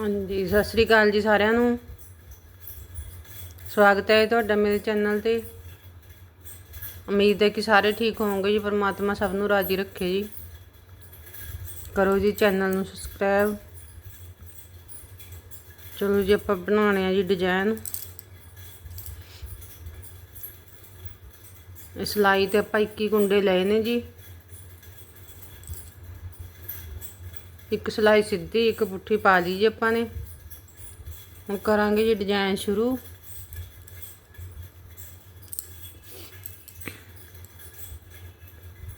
ਹਾਂਜੀ, ਸਤਿ ਸ੍ਰੀ ਅਕਾਲ ਜੀ ਸਾਰਿਆਂ ਨੂੰ। ਸਵਾਗਤ ਹੈ ਤੁਹਾਡਾ ਮੇਰੇ ਚੈਨਲ ਤੇ। ਉਮੀਦ ਹੈ ਕਿ ਸਾਰੇ ਠੀਕ ਹੋਵੋਗੇ ਜੀ, ਪਰਮਾਤਮਾ ਸਭ ਨੂੰ ਰਾਜੀ ਰੱਖੇ ਜੀ। ਕਰੋ ਜੀ ਚੈਨਲ ਨੂੰ ਸਬਸਕ੍ਰਾਈਬ। ਚਲੋ ਜੀ, ਆਪਾਂ ਬਣਾਉਣੇ ਆ ਜੀ ਡਿਜ਼ਾਈਨ ਇਸ ਲਾਈ ਤੇ ਆਪਾਂ 21 ਕੁੰਡੇ ਲਏ ਨੇ ਜੀ। ਇੱਕ ਸਲਾਈ ਸਿੱਧੀ, ਇੱਕ ਪੁੱਠੀ ਪਾ ਲਈ ਜੀ ਆਪਾਂ ਨੇ। ਹੁਣ ਕਰਾਂਗੇ ਜੀ ਡਿਜ਼ਾਈਨ ਸ਼ੁਰੂ।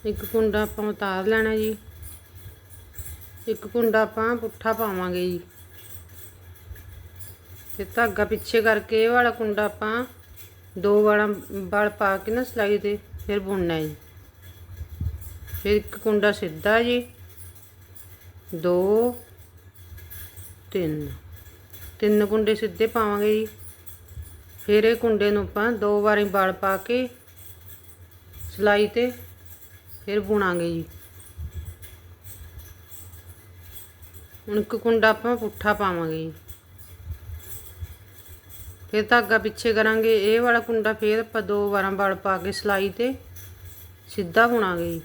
ਇੱਕ ਕੁੰਡਾ ਆਪਾਂ ਉਤਾਰ ਲੈਣਾ ਜੀ। ਇੱਕ ਕੁੰਡਾ ਆਪਾਂ ਪੁੱਠਾ ਪਾਵਾਂਗੇ ਜੀ। ਤੇ ਧਾਗਾ ਪਿੱਛੇ ਕਰਕੇ ਇਹ ਵਾਲਾ ਕੁੰਡਾ ਆਪਾਂ ਦੋ ਵਾਲਾ ਵਲ ਪਾ ਕੇ ਨਾ ਸਲਾਈ ਤੇ ਫਿਰ ਬੁਣਨਾ ਜੀ। ਫਿਰ ਇੱਕ ਕੁੰਡਾ ਸਿੱਧਾ ਜੀ। ਦੋ, ਤਿੰਨ। ਤਿੰਨ ਕੁੰਡੇ ਸਿੱਧੇ ਪਾਵਾਂਗੇ ਜੀ। ਫਿਰ ਇਹ ਕੁੰਡੇ ਨੂੰ ਆਪਾਂ ਦੋ ਵਾਰੀ ਬਲ ਪਾ ਕੇ ਸਲਾਈ ਤੇ ਫਿਰ ਬੁਣਾਂਗੇ ਜੀ। ਹੁਣ ਇੱਕ ਕੁੰਡਾ ਆਪਾਂ ਪੁੱਠਾ ਪਾਵਾਂਗੇ ਜੀ। ਫਿਰ ਧਾਗਾ ਪਿੱਛੇ ਕਰਾਂਗੇ। ਇਹ ਵਾਲਾ ਕੁੰਡਾ ਫਿਰ ਆਪਾਂ ਦੋ ਵਾਰਾਂ ਬਲ ਪਾ ਕੇ ਸਲਾਈ ਤੇ ਸਿੱਧਾ ਬੁਣਾਂਗੇ ਜੀ।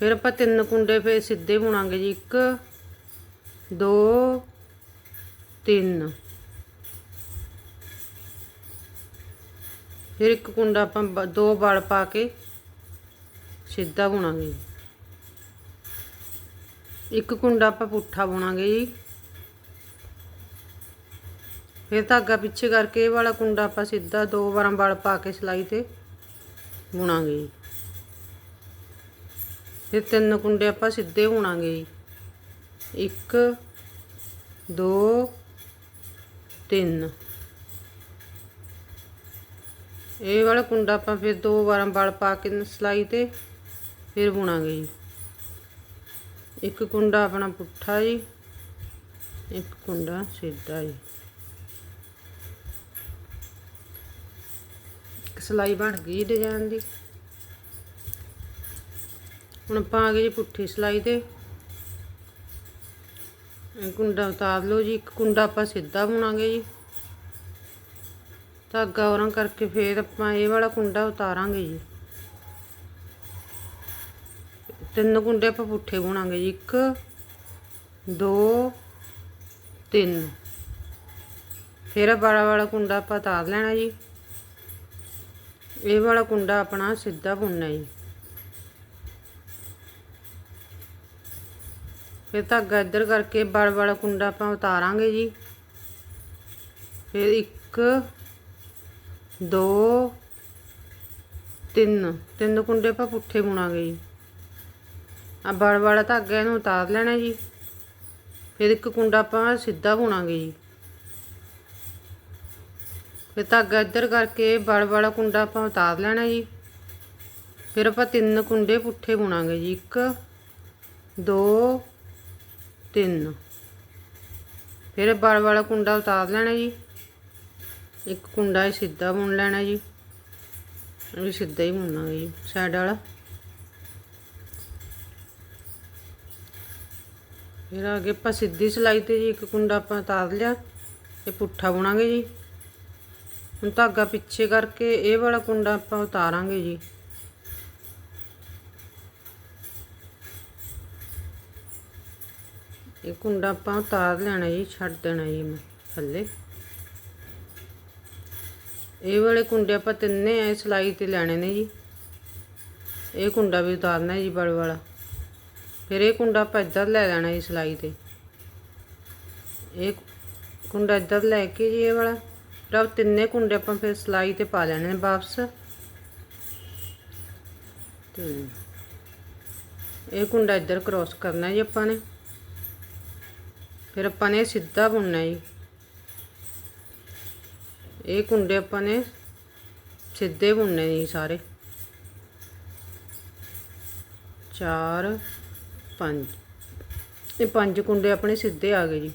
ਫਿਰ ਆਪਾਂ ਤਿੰਨ ਕੁੰਡੇ ਫੇਰ ਸਿੱਧੇ ਬੁਣਾਂਗੇ ਜੀ। 1 2 3 ਫਿਰ ਇੱਕ ਕੁੰਡਾ ਆਪਾਂ ਬ- ਦੋ ਵਲ ਪਾ ਕੇ ਸਿੱਧਾ ਬੁਣਾਂਗੇ ਇੱਕ ਕੁੰਡਾ ਆਪਾਂ ਪੁੱਠਾ ਬੁਣਾਂਗੇ ਜੀ। ਫਿਰ ਧਾਗਾ ਪਿੱਛੇ ਕਰਕੇ ਇਹ ਵਾਲਾ ਕੁੰਡਾ ਆਪਾਂ ਸਿੱਧਾ ਦੋ ਵਾਰਾਂ ਵਲ ਪਾ ਕੇ ਸਿਲਾਈ ਤੇ ਬੁਣਾਂਗੇ ਜੀ। ਫਿਰ ਤਿੰਨ ਕੁੰਡੇ ਆਪਾਂ ਸਿੱਧੇ ਬੁਣਾਂਗੇ ਜੀ। 1 2 3 ਇਹ ਵਾਲਾ ਕੁੰਡਾ ਆਪਾਂ ਫਿਰ ਦੋ ਵਾਰਾਂ ਬਲ ਪਾ ਕੇ ਸਲਾਈ ਤੇ ਫਿਰ ਬੁਣਾਂਗੇ ਜੀ। ਇੱਕ ਕੁੰਡਾ ਆਪਣਾ ਪੁੱਠਾ ਜੀ, ਇੱਕ ਕੁੰਡਾ ਸਿੱਧਾ ਜੀ। ਇੱਕ ਸਲਾਈ ਬਣ ਗਈ ਡਿਜ਼ਾਈਨ ਦੀ। ਹੁਣ ਆਪਾਂ ਆ ਗਏ ਜੀ ਪੁੱਠੀ ਸਲਾਈ ਤੇ। ਕੁੰਡਾ ਉਤਾਰ ਲਓ ਜੀ, ਇੱਕ ਕੁੰਡਾ ਆਪਾਂ ਸਿੱਧਾ ਬੁਣਾਂਗੇ ਜੀ। ਧਾਗਾ ਹੋਰਾਂ ਕਰਕੇ ਫੇਰ ਆਪਾਂ ਇਹ ਵਾਲਾ ਕੁੰਡਾ ਉਤਾਰਾਂਗੇ ਜੀ। ਤਿੰਨ ਕੁੰਡੇ ਆਪਾਂ ਪੁੱਠੇ ਬੁਣਾਂਗੇ ਜੀ 1 2 3 ਫਿਰ ਬੜਾ ਵਾਲਾ ਕੁੰਡਾ ਆਪਾਂ ਉਤਾਰ ਲੈਣਾ ਜੀ। ਇਹ ਵਾਲਾ ਕੁੰਡਾ ਆਪਣਾ ਸਿੱਧਾ ਬੁਣਨਾ ਜੀ। ਫਿਰ ਧਾਗਾ ਇੱਧਰ ਕਰਕੇ ਬੜ ਵਾਲਾ ਕੁੰਡਾ ਆਪਾਂ ਉਤਾਰਾਂਗੇ ਜੀ। ਫਿਰ 1 2 3 ਤਿੰਨ ਕੁੰਡੇ ਆਪਾਂ ਪੁੱਠੇ ਬੁਣਾਂਗੇ ਜੀ। ਆ ਬੜ ਵਾਲਾ ਧਾਗਾ ਇਹਨੂੰ ਉਤਾਰ ਲੈਣਾ ਜੀ। ਫਿਰ ਇੱਕ ਕੁੰਡਾ ਆਪਾਂ ਸਿੱਧਾ ਬੁਣਾਂਗੇ ਜੀ। ਫਿਰ ਧਾਗਾ ਇੱਧਰ ਕਰਕੇ ਬੜ ਵਾਲਾ ਕੁੰਡਾ ਆਪਾਂ ਉਤਾਰ ਲੈਣਾ ਜੀ। ਫਿਰ ਆਪਾਂ ਤਿੰਨ ਕੁੰਡੇ ਪੁੱਠੇ ਬੁਣਾਂਗੇ ਜੀ। 1 2 ਤਿੰਨ। ਫਿਰ ਬੜ ਵਾਲਾ ਕੁੰਡਾ ਉਤਾਰ ਲੈਣਾ ਜੀ। ਇੱਕ ਕੁੰਡਾ ਹੀ ਸਿੱਧਾ ਬੁਣ ਲੈਣਾ ਜੀ। ਇਹ ਵੀ ਸਿੱਧਾ ਹੀ ਬੁਣਾਂਗੇ ਜੀ ਸਾਈਡ ਵਾਲਾ। ਫਿਰ ਅੱਗੇ ਆਪਾਂ ਸਿੱਧੀ ਸਲਾਈ ਤੇ ਜੀ ਇੱਕ ਕੁੰਡਾ ਆਪਾਂ ਉਤਾਰ ਲਿਆ। ਇਹ ਪੁੱਠਾ ਬੁਣਾਂਗੇ ਜੀ। ਹੁਣ ਧਾਗਾ ਪਿੱਛੇ ਕਰਕੇ ਇਹ ਵਾਲਾ ਕੁੰਡਾ ਆਪਾਂ ਉਤਾਰਾਂਗੇ ਜੀ। ਇਹ ਕੁੰਡਾ ਆਪਾਂ ਉਤਾਰ ਲੈਣਾ ਜੀ, ਛੱਡ ਦੇਣਾ ਜੀ ਮੈਂ ਥੱਲੇ। ਇਹ ਵਾਲੇ ਕੁੰਡੇ ਆਪਾਂ ਤਿੰਨੇ ਐ ਸਲਾਈ ਤੇ ਲੈਣੇ ਨੇ ਜੀ। ਇਹ ਕੁੰਡਾ ਵੀ ਉਤਾਰਨਾ ਜੀ ਬੜ ਵਾਲਾ। ਫਿਰ ਇਹ ਕੁੰਡਾ ਆਪਾਂ ਇੱਧਰ ਲੈ ਲੈਣਾ ਜੀ ਸਲਾਈ ਤੇ। ਇਹ ਕੁੰਡਾ ਇੱਧਰ ਲੈ ਕੇ ਜੀ ਇਹ ਵਾਲਾ। ਫਿਰ ਤਿੰਨੇ ਕੁੰਡੇ ਆਪਾਂ ਫਿਰ ਸਲਾਈ ਤੇ ਪਾ ਲੈਣੇ ਨੇ ਵਾਪਸ। ਤੇ ਇਹ ਕੁੰਡਾ ਇੱਧਰ ਕ੍ਰੋਸ ਕਰਨਾ ਜੀ ਆਪਾਂ ਨੇ। ਫਿਰ ਆਪਾਂ ਨੇ ਸਿੱਧਾ ਬੁਣਨਾ ਜੀ। ਇਹ ਕੁੰਡੇ ਆਪਾਂ ਨੇ ਸਿੱਧੇ ਬੁਣਨੇ ਜੀ ਸਾਰੇ। 4 5 ਇਹ ਪੰਜ ਕੁੰਡੇ ਆਪਣੇ ਸਿੱਧੇ ਆ ਗਏ ਜੀ।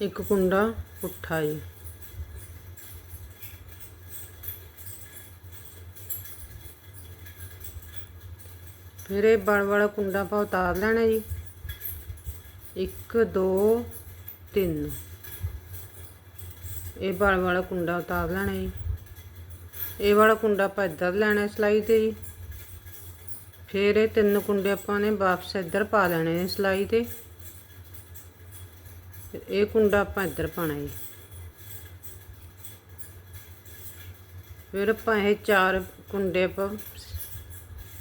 ਇੱਕ ਕੁੰਡਾ ਪੁੱਠਾ ਜੀ। ਫਿਰ ਇਹ ਬਲ ਵਾਲਾ ਕੁੰਡਾ ਆਪਾਂ ਉਤਾਰ ਲੈਣਾ ਜੀ। 1 2 3 ਇਹ ਬਲ ਵਾਲਾ ਕੁੰਡਾ ਉਤਾਰ ਲੈਣਾ ਜੀ। ਇਹ ਵਾਲਾ ਕੁੰਡਾ ਆਪਾਂ ਇੱਧਰ ਲੈਣਾ ਸਲਾਈ ਤੇ ਜੀ। ਫਿਰ ਇਹ ਤਿੰਨ ਕੁੰਡੇ ਆਪਾਂ ਨੇ ਵਾਪਸ ਇੱਧਰ ਪਾ ਲੈਣੇ ਨੇ ਸਲਾਈ ਤੇ। ਇਹ ਕੁੰਡਾ ਆਪਾਂ ਇੱਧਰ ਪਾਣਾ ਜੀ। ਫਿਰ ਆਪਾਂ ਇਹ ਚਾਰ ਕੁੰਡੇ ਆਪਾਂ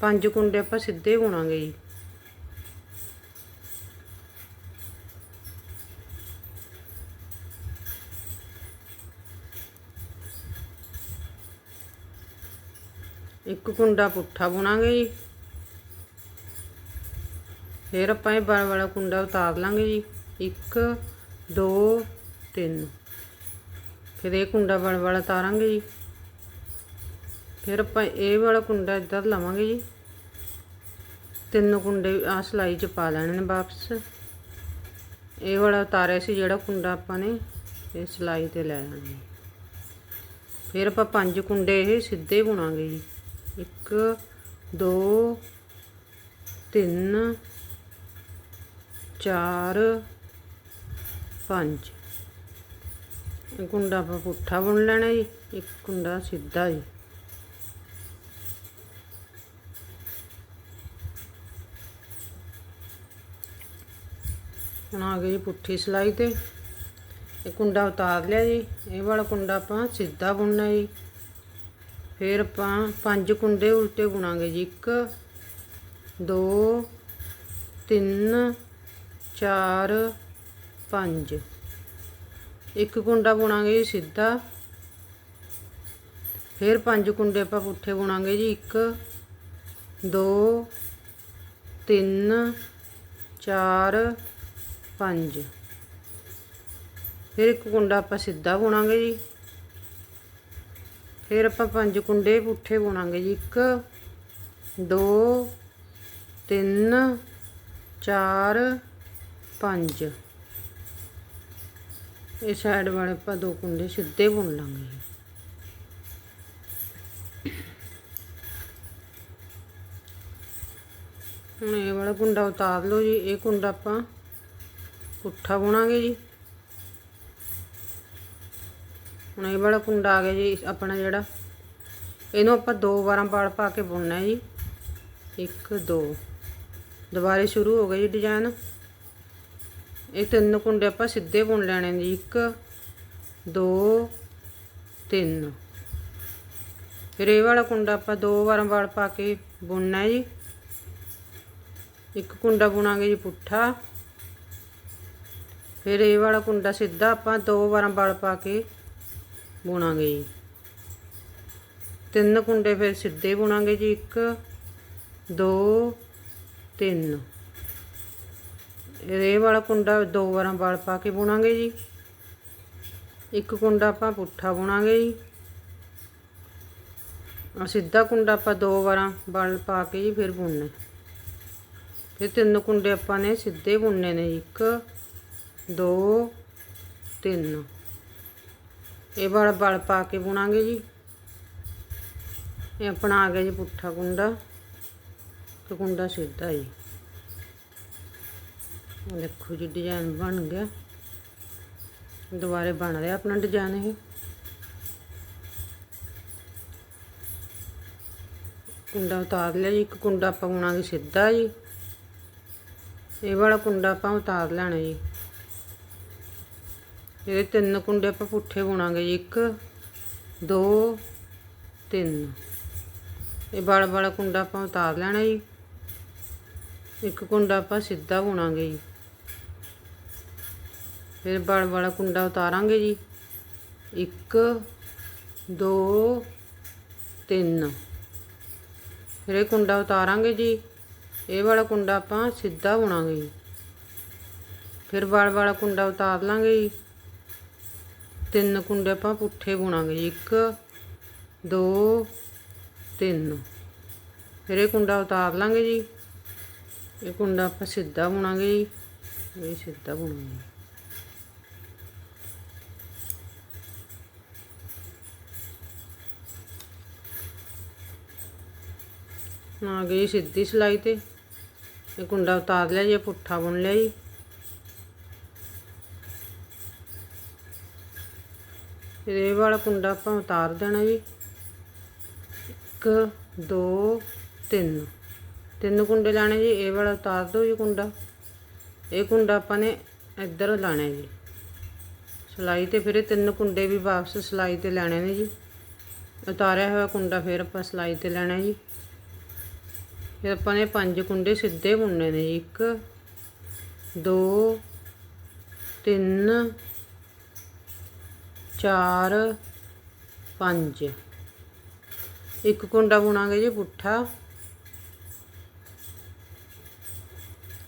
ਪੰਜ ਕੁੰਡੇ ਆਪਾਂ ਸਿੱਧੇ ਬੁਣਾਂਗੇ ਜੀ। ਇੱਕ ਕੁੰਡਾ ਪੁੱਠਾ ਬੁਣਾਂਗੇ ਜੀ। ਫਿਰ ਆਪਾਂ ਇਹ ਬਲ ਵਾਲਾ ਕੁੰਡਾ ਉਤਾਰ ਲਾਂਗੇ ਜੀ। 1 2 3 ਫਿਰ ਇਹ ਕੁੰਡਾ ਬਣ ਵਾਲਾ ਉਤਾਰਾਂਗੇ ਜੀ। ਫਿਰ ਆਪਾਂ ਇਹ ਵਾਲਾ ਕੁੰਡਾ ਇੱਧਰ ਲਵਾਂਗੇ ਜੀ। ਤਿੰਨ ਕੁੰਡੇ ਆ ਸਲਾਈ 'ਚ ਪਾ ਲੈਣੇ ਨੇ ਵਾਪਸ। ਇਹ ਵਾਲਾ ਉਤਾਰਿਆ ਸੀ ਜਿਹੜਾ ਕੁੰਡਾ ਆਪਾਂ ਨੇ, ਇਹ ਸਲਾਈ ਤੇ ਲੈ ਲੈਣਾ ਜੀ। ਫਿਰ ਆਪਾਂ ਪੰਜ ਕੁੰਡੇ ਇਹ ਸਿੱਧੇ ਬੁਣਾਂਗੇ ਜੀ। 1 2 3 4 5 ਕੁੰਡਾ ਆਪਾਂ ਪੁੱਠਾ ਬੁਣ ਲੈਣਾ ਜੀ। ਇੱਕ ਕੁੰਡਾ ਸਿੱਧਾ ਜੀ। ਹੁਣ ਆ ਗਈ ਪੁੱਠੀ ਸਲਾਈ ਤੇ। ਇਹ ਕੁੰਡਾ ਉਤਾਰ ਲਿਆ ਜੀ। ਇਹ ਵਾਲਾ ਕੁੰਡਾ ਆਪਾਂ ਸਿੱਧਾ ਬੁਣਨਾ ਜੀ। ਫਿਰ ਆਪਾਂ ਪੰਜ ਕੁੰਡੇ ਉਲਟੇ ਬੁਣਾਂਗੇ ਜੀ। 1 2 3 4 5 ਇੱਕ ਕੁੰਡਾ ਬੁਣਾਂਗੇ ਜੀ ਸਿੱਧਾ। ਫਿਰ ਪੰਜ ਕੁੰਡੇ ਆਪਾਂ ਪੁੱਠੇ ਬੁਣਾਂਗੇ ਜੀ। 1 2 3 4 5 ਫਿਰ ਇੱਕ ਕੁੰਡਾ ਆਪਾਂ ਸਿੱਧਾ ਬੁਣਾਂਗੇ ਜੀ। ਫਿਰ ਆਪਾਂ ਪੰਜ ਕੁੰਡੇ ਪੁੱਠੇ ਬੁਣਾਂਗੇ ਜੀ। 1 2 3 4 5 ਇਹ ਸਾਈਡ ਵਾਲੇ ਆਪਾਂ ਦੋ ਕੁੰਡੇ ਸਿੱਧੇ ਬੁਣ ਲਾਂਗੇ ਜੀ। ਹੁਣ ਇਹ ਵਾਲਾ ਕੁੰਡਾ ਉਤਾਰ ਲਓ ਜੀ। ਇਹ ਕੁੰਡਾ ਆਪਾਂ ਪੁੱਠਾ ਬੁਣਾਂਗੇ ਜੀ। ਹੁਣ ਇਹ ਵਾਲਾ ਕੁੰਡਾ ਆ ਗਿਆ ਜੀ, ਆਪਣਾ ਜਿਹੜਾ। ਇਹਨੂੰ ਆਪਾਂ ਦੋ ਵਾਰਾਂ ਵਾਲ ਪਾ ਕੇ ਬੁਣਨਾ ਜੀ। 1 2 ਦੁਬਾਰੇ ਸ਼ੁਰੂ ਹੋ ਗਿਆ ਜੀ ਡਿਜ਼ਾਈਨ ਇਹ ਤਿੰਨ ਕੁੰਡੇ ਆਪਾਂ ਸਿੱਧੇ ਬੁਣ ਲੈਣੇ ਨੇ ਜੀ। 1 2 3 ਫਿਰ ਇਹ ਵਾਲਾ ਕੁੰਡਾ ਆਪਾਂ ਦੋ ਵਾਰਾਂ ਵਾਲ ਪਾ ਕੇ ਬੁਣਨਾ ਜੀ। ਇੱਕ ਕੁੰਡਾ ਬੁਣਾਂਗੇ ਜੀ ਪੁੱਠਾ। ਫਿਰ ਇਹ ਵਾਲਾ ਕੁੰਡਾ ਸਿੱਧਾ ਆਪਾਂ ਦੋ ਵਾਰਾਂ ਬਲ ਪਾ ਕੇ ਬੁਣਾਂਗੇ ਜੀ। ਤਿੰਨ ਕੁੰਡੇ ਫਿਰ ਸਿੱਧੇ ਬੁਣਾਂਗੇ ਜੀ 1 2 3 ਇਹ ਵਾਲਾ ਕੁੰਡਾ ਦੋ ਵਾਰਾਂ ਬਲ ਪਾ ਕੇ ਬੁਣਾਂਗੇ ਜੀ। ਇੱਕ ਕੁੰਡਾ ਆਪਾਂ ਪੁੱਠਾ ਬੁਣਾਂਗੇ ਜੀ। ਆ ਸਿੱਧਾ ਕੁੰਡਾ ਆਪਾਂ ਦੋ ਵਾਰਾਂ ਬਲ ਪਾ ਕੇ ਜੀ ਫਿਰ ਬੁਣਨਾ। ਫਿਰ ਤਿੰਨ ਕੁੰਡੇ ਆਪਾਂ ਨੇ ਸਿੱਧੇ ਬੁਣਨੇ ਨੇ ਜੀ 1 2 3 ਇਹ ਵਾਲਾ ਬਲ ਪਾ ਕੇ ਬੁਣਾਂਗੇ ਜੀ। ਇਹ ਆਪਣਾ ਆ ਗਿਆ ਜੀ ਪੁੱਠਾ ਕੁੰਡਾ ਤੇ ਕੁੰਡਾ ਸਿੱਧਾ ਜੀ। ਦੇਖੋ ਜੀ ਡਿਜ਼ਾਈਨ ਬਣ ਗਿਆ। ਦੁਬਾਰੇ ਬਣ ਰਿਹਾ ਆਪਣਾ ਡਿਜ਼ਾਈਨ ਇਹ। ਕੁੰਡਾ ਉਤਾਰ ਲਿਆ ਜੀ, ਇੱਕ ਕੁੰਡਾ ਆਪਾਂ ਬੁਣਾਂਗੇ ਸਿੱਧਾ ਜੀ। ਇਹ ਵਾਲਾ ਕੁੰਡਾ ਆਪਾਂ ਉਤਾਰ ਲੈਣਾ ਜੀ। ਇਹਦੇ ਤਿੰਨ ਕੁੰਡੇ ਆਪਾਂ ਪੁੱਠੇ ਬੁਣਾਂਗੇ ਜੀ 1 2 3 ਇਹ ਬਲ ਵਾਲਾ ਕੁੰਡਾ ਆਪਾਂ ਉਤਾਰ ਲੈਣਾ ਜੀ। ਇੱਕ ਕੁੰਡਾ ਆਪਾਂ ਸਿੱਧਾ ਬੁਣਾਂਗੇ ਜੀ। ਫਿਰ ਬਲ ਵਾਲਾ ਕੁੰਡਾ ਉਤਾਰਾਂਗੇ ਜੀ। 1 2 3 ਫਿਰ ਇਹ ਕੁੰਡਾ ਉਤਾਰਾਂਗੇ ਜੀ। ਇਹ ਵਾਲਾ ਕੁੰਡਾ ਆਪਾਂ ਸਿੱਧਾ ਬੁਣਾਂਗੇ ਜੀ। ਫਿਰ ਬਲ ਵਾਲਾ ਕੁੰਡਾ ਉਤਾਰ ਲਾਂਗੇ ਜੀ। ਤਿੰਨ ਕੁੰਡੇ ਆਪਾਂ ਪੁੱਠੇ ਬੁਣਾਂਗੇ ਜੀ। 1 2 3 ਫਿਰ ਇਹ ਕੁੰਡਾ ਉਤਾਰ ਲਾਂਗੇ ਜੀ। ਇਹ ਕੁੰਡਾ ਆਪਾਂ ਸਿੱਧਾ ਬੁਣਾਂਗੇ ਜੀ। ਇਹ ਸਿੱਧਾ ਬੁਣਾਂਗੇ। ਹੁਣ ਆ ਗਈ ਸਿੱਧੀ ਸਿਲਾਈ ਤੇ। ਇਹ ਕੁੰਡਾ ਉਤਾਰ ਲਿਆ ਜੀ, ਇਹ ਪੁੱਠਾ ਬੁਣ ਲਿਆ ਜੀ। ਫਿਰ ਇਹ ਵਾਲਾ ਕੁੰਡਾ ਆਪਾਂ ਉਤਾਰ ਦੇਣਾ ਜੀ। ਇੱਕ, ਦੋ, ਤਿੰਨ। ਤਿੰਨ ਕੁੰਡੇ ਲਾਣੇ ਜੀ, ਇਹ ਵਾਲਾ ਉਤਾਰ ਦਿਓ ਜੀ ਕੁੰਡਾ। ਇਹ ਕੁੰਡਾ ਆਪਾਂ ਨੇ ਇੱਧਰ ਲਾਣਾ ਜੀ। ਸਿਲਾਈ ਤੇ ਫਿਰ ਇਹ ਤਿੰਨ ਕੁੰਡੇ ਵੀ ਵਾਪਸ ਸਿਲਾਈ ਤੇ ਲੈਣੇ ਨੇ ਜੀ। ਉਤਾਰਿਆ ਹੋਇਆ ਕੁੰਡਾ ਫਿਰ ਆਪਾਂ ਸਿਲਾਈ ਤੇ ਲੈਣਾ ਜੀ। ਫਿਰ ਆਪਾਂ ਨੇ ਪੰਜ ਕੁੰਡੇ ਸਿੱਧੇ ਬੁਣਨੇ ਨੇ ਜੀ। ਇੱਕ, ਦੋ, ਤਿੰਨ ਚਾਰ, ਪੰਜ। ਇੱਕ ਕੁੰਡਾ ਬੁਣਾਂਗੇ ਜੀ ਪੁੱਠਾ।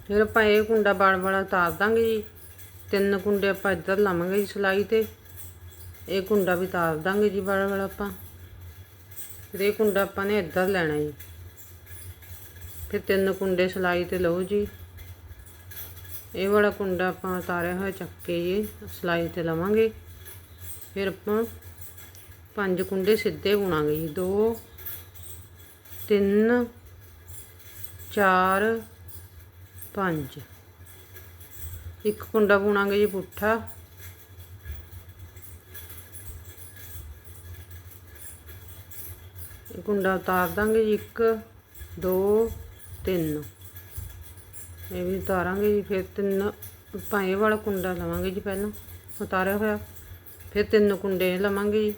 ਫਿਰ ਆਪਾਂ ਇਹ ਕੁੰਡਾ ਬੜ ਬੜਾ ਉਤਾਰ ਦਾਂਗੇ ਜੀ। ਤਿੰਨ ਕੁੰਡੇ ਆਪਾਂ ਇੱਧਰ ਲਾਵਾਂਗੇ ਜੀ ਸਿਲਾਈ ਤੇ। ਇਹ ਕੁੰਡਾ ਵੀ ਉਤਾਰ ਦਾਂਗੇ ਜੀ ਬਾਲ ਵਾਲਾ ਆਪਾਂ। ਫਿਰ ਇਹ ਕੁੰਡਾ ਆਪਾਂ ਨੇ ਇੱਧਰ ਲੈਣਾ ਜੀ। ਫਿਰ ਤਿੰਨ ਕੁੰਡੇ ਸਿਲਾਈ ਤੇ ਲਓ ਜੀ। ਇਹ ਵਾਲਾ ਕੁੰਡਾ ਆਪਾਂ ਉਤਾਰਿਆ ਹੋਇਆ ਚੱਕ ਕੇ ਜੀ, ਸਿਲਾਈ ਤੇ ਲਵਾਂਗੇ। ਫਿਰ ਆਪਾਂ ਪੰਜ ਕੁੰਡੇ ਸਿੱਧੇ ਬੁਣਾਂਗੇ ਜੀ। ਦੋ, ਤਿੰਨ, ਚਾਰ, ਪੰਜ। ਇੱਕ ਕੁੰਡਾ ਬੁਣਾਂਗੇ ਜੀ ਪੁੱਠਾ। ਕੁੰਡਾ ਉਤਾਰ ਦਾਂਗੇ ਜੀ ਇੱਕ, ਦੋ, ਤਿੰਨ। ਇਹ ਵੀ ਉਤਾਰਾਂਗੇ ਜੀ, ਫਿਰ ਤਿੰਨ ਪਾਏ ਵਾਲਾ ਕੁੰਡਾ ਲਵਾਂਗੇ ਜੀ ਪਹਿਲਾਂ। ਉਤਾਰਿਆ ਹੋਇਆ। ਫਿਰ ਤਿੰਨ ਕੁੰਡੇ ਲਵਾਂਗੇ ਜੀ।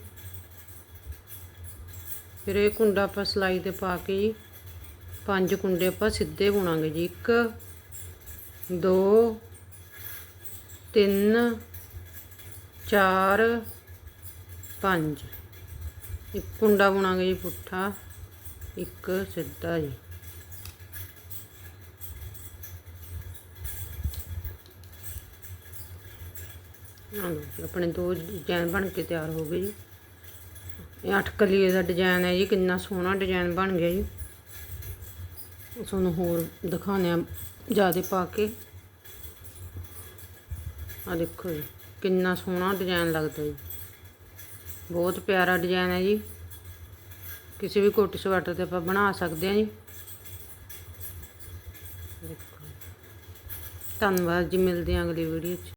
ਫਿਰ ਇਹ ਕੁੰਡਾ ਆਪਾਂ ਸਿਲਾਈ ਤੇ ਪਾ ਕੇ ਜੀ ਪੰਜ ਕੁੰਡੇ ਆਪਾਂ ਸਿੱਧੇ ਬੁਣਾਂਗੇ ਜੀ। ਇੱਕ ਦੋ ਤਿੰਨ ਚਾਰ ਪੰਜ। ਇੱਕ ਕੁੰਡਾ ਬੁਣਾਂਗੇ ਜੀ ਪੁੱਠਾ ਇੱਕ ਸਿੱਧਾ ਜੀ। ਜੀ, ਆਪਣੇ ਦੋ ਡਿਜ਼ਾਈਨ ਬਣ ਕੇ ਤਿਆਰ ਹੋ ਗਏ ਜੀ। ਇਹ ਅੱਠ ਕਲੀਏ ਦਾ ਡਿਜ਼ਾਈਨ ਹੈ ਜੀ, ਕਿੰਨਾ ਸੋਹਣਾ ਡਿਜ਼ਾਈਨ ਬਣ ਗਿਆ ਜੀ। ਤੁਹਾਨੂੰ ਹੋਰ ਦਿਖਾਉਂਦੇ ਆ ਜ਼ਿਆਦਾ ਪਾ ਕੇ। ਆ ਦੇਖੋ ਜੀ, ਕਿੰਨਾ ਸੋਹਣਾ ਡਿਜ਼ਾਈਨ ਲੱਗਦਾ ਜੀ। ਬਹੁਤ ਪਿਆਰਾ ਡਿਜ਼ਾਈਨ ਹੈ ਜੀ। ਕਿਸੇ ਵੀ ਕੋਟੀ ਸਵੈਟਰ ਤੇ ਆਪਾਂ ਬਣਾ ਸਕਦੇ ਹਾਂ ਜੀ। ਦੇਖੋ ਧੰਨਵਾਦ ਜੀ, ਮਿਲਦੇ ਹਾਂ ਅਗਲੀ ਵੀਡੀਓ 'ਚ।